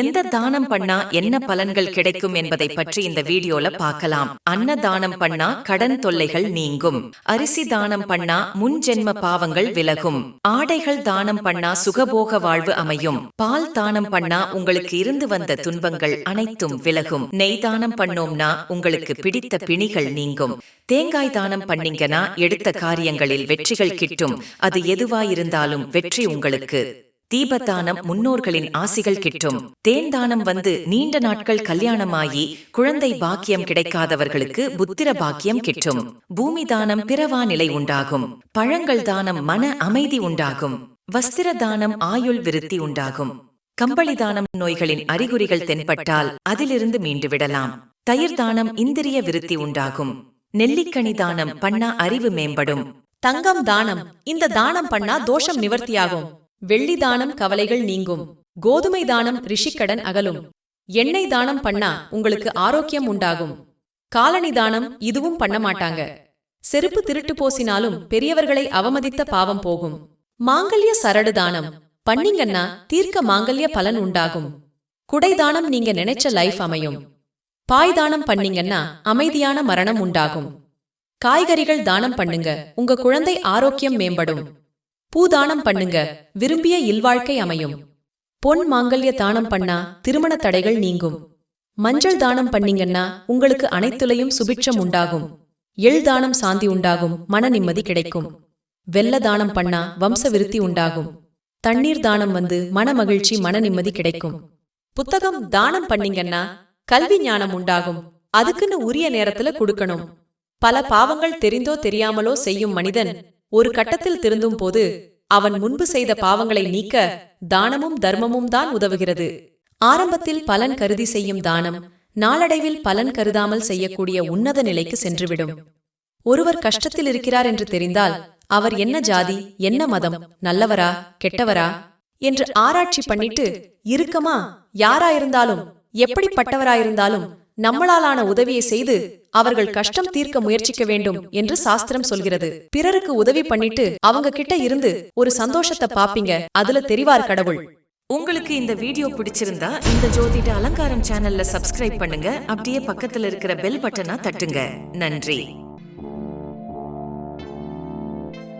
எந்த தானம் பண்ணா என்ன பலன்கள் கிடைக்கும் என்பதை பற்றி இந்த வீடியோல பார்க்கலாம். அன்ன தானம் பண்ணா கடன் தொல்லைகள் நீங்கும். அரிசி தானம் பண்ணா முன் ஜென்ம பாவங்கள் விலகும். ஆடைகள் தானம் பண்ணா சுகபோக வாழ்வு அமையும். பால் தானம் பண்ணா உங்களுக்கு இருந்து வந்த துன்பங்கள் அனைத்தும் விலகும். நெய் தானம் பண்ணோம்னா உங்களுக்கு பிடித்த பிணிகள் நீங்கும். தேங்காய் தானம் பண்ணீங்கன்னா எடுத்த காரியங்களில் வெற்றிகள் கிட்டும். அது எதுவாயிருந்தாலும் வெற்றி உங்களுக்கு. தீபதானம் முன்னோர்களின் ஆசிகள் கிட்டும். தேன் தானம் வந்து நீண்ட நாட்கள் கல்யாணமாகி குழந்தை பாக்கியம் கிடைக்காதவர்களுக்கு புத்திர பாக்கியம் கிட்டும். பூமி தானம் பிறவா நிலை உண்டாகும். பழங்கள் தானம் மன அமைதி உண்டாகும். வஸ்திர தானம் ஆயுள் விருத்தி உண்டாகும். கம்பளி தானம் நோய்களின் அறிகுறிகள் தென்பட்டால் அதிலிருந்து மீண்டு விடலாம் தயிர் தானம் இந்திரிய விருத்தி உண்டாகும். நெல்லிக்கனி தானம் பண்ணா அறிவு மேம்படும். தங்கம் தானம் இந்த தானம் பண்ணா தோஷம் நிவர்த்தியாகும். வெள்ளி தானம் கவலைகள் நீங்கும். கோதுமை தானம் ரிஷிக்கடன் அகலும். எண்ணெய் தானம் பண்ணா உங்களுக்கு ஆரோக்கியம் உண்டாகும். காலணி தானம் இதுவும் பண்ண மாட்டாங்க. செருப்பு திருட்டு போசினாலும் பெரியவர்களை அவமதித்த பாவம் போகும். மாங்கல்ய சரடு தானம். பண்ணீங்கன்னா தீர்க்க மாங்கல்ய பலன் உண்டாகும். குடை தானம் நீங்க நினைச்ச லைஃப் அமையும். பாய் தானம் பண்ணீங்கன்னா அமைதியான மரணம் உண்டாகும். காய்கறிகள் தானம் பண்ணுங்க. உங்க குழந்தை ஆரோக்கியம் மேம்படும். பூதானம் பண்ணுங்க. விரும்பிய இல்வாழ்க்கை அமையும். பொன் மாங்கல்ய தானம் பண்ணா திருமண தடைகள் நீங்கும். மஞ்சள் தானம் பண்ணீங்கன்னா உங்களுக்கு அனைத்துலையும் சுபிட்சம் உண்டாகும். எள் தானம் சாந்தி உண்டாகும் மன நிம்மதி கிடைக்கும். வெள்ள தானம் பண்ணா வம்ச விருத்தி உண்டாகும். தண்ணீர் தானம் வந்து மன மகிழ்ச்சி மன நிம்மதி கிடைக்கும். புத்தகம் தானம் பண்ணீங்கன்னா கல்வி ஞானம் உண்டாகும். அதுக்குன்னு உரிய நேரத்துல கொடுக்கணும். பல பாவங்கள் தெரிந்தோ தெரியாமலோ செய்யும் மனிதன் ஒரு கட்டத்தில் திருந்தும் போது அவன் முன்பு செய்த பாவங்களை நீக்க தானமும் தர்மமும் தான் உதவுகிறது. ஆரம்பத்தில் பலன் கருதி செய்யும் தானம் நாளடைவில் பலன் கருதாமல் செய்யக்கூடிய உன்னத நிலைக்கு சென்றுவிடும். ஒருவர் கஷ்டத்தில் இருக்கிறார் என்று தெரிந்தால் அவர் என்ன ஜாதி என்ன மதம் நல்லவரா கெட்டவரா என்று ஆராய்ச்சி பண்ணிட்டு இருக்கமா யாராயிருந்தாலும் எப்படிப்பட்டவராயிருந்தாலும் நம்மளாலான உதவியை செய்து அவர்கள் கஷ்டம் தீர்க்க முயற்சிக்க வேண்டும் என்று சாஸ்திரம் சொல்கிறது. பிறருக்கு உதவி பண்ணிட்டு அவங்க கிட்ட இருந்து ஒரு சந்தோஷத்தை பாப்பீங்க. அதுல தெரிவார் கடவுள். உங்களுக்கு இந்த வீடியோ பிடிச்சிருந்தா இந்த ஜோதிட அலங்காரம் சேனல்ல சப்ஸ்கிரைப் பண்ணுங்க. அப்படியே பக்கத்துல இருக்கிற பெல் பட்டனா தட்டுங்க. நன்றி.